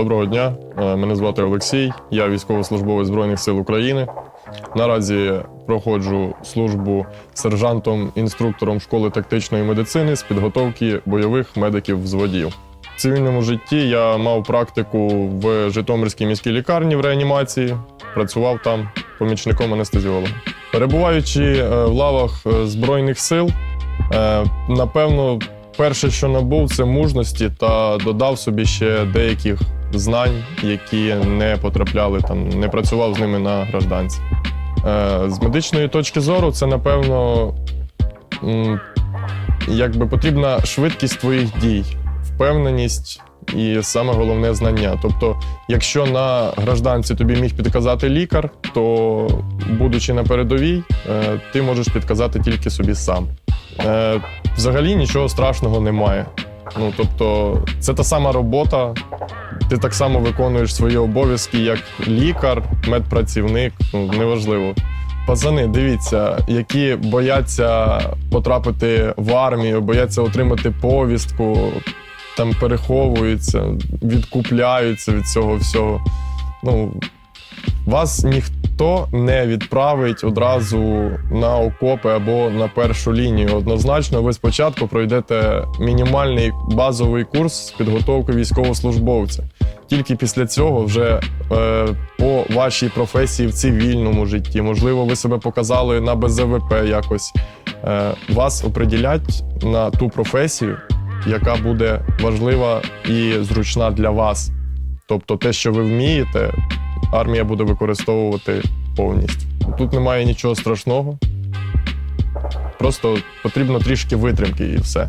Доброго дня, Е, мене звати Олексій, я військовослужбовець Збройних сил України. Наразі проходжу службу сержантом-інструктором школи тактичної медицини з підготовки бойових медиків-взводів. В цивільному житті я мав практику в Житомирській міській лікарні в реанімації, працював там помічником анестезіолога. Перебуваючи е, в лавах е, Збройних сил, напевно, перше, що набув, це мужності та додав собі ще деяких знань, які не потрапляли там, не працював з ними на гражданці. Е, З медичної точки зору, це напевно якби потрібна швидкість твоїх дій, впевненість і саме головне знання. Тобто, якщо на гражданці тобі міг підказати лікар, то будучи на передовій, е, ти можеш підказати тільки собі сам. Е, Взагалі нічого страшного немає. Ну тобто, це та сама робота. Ти так само виконуєш свої обов'язки як лікар, медпрацівник, ну неважливо. Пацани, дивіться, які бояться потрапити в армію, бояться отримати повістку, там переховуються, відкупляються від цього всього. Ну, вас ніхто не відправить одразу на окопи або на першу лінію. Однозначно, ви спочатку пройдете мінімальний базовий курс з підготовки військовослужбовця. Тільки після цього, вже е, по вашій професії в цивільному житті, можливо, ви себе показали на БЗВП якось. Е, вас оприділять на ту професію, яка буде важлива і зручна для вас. Тобто, те, що ви вмієте, армія буде використовувати повністю. Тут немає нічого страшного. Просто потрібно трішки витримки і все.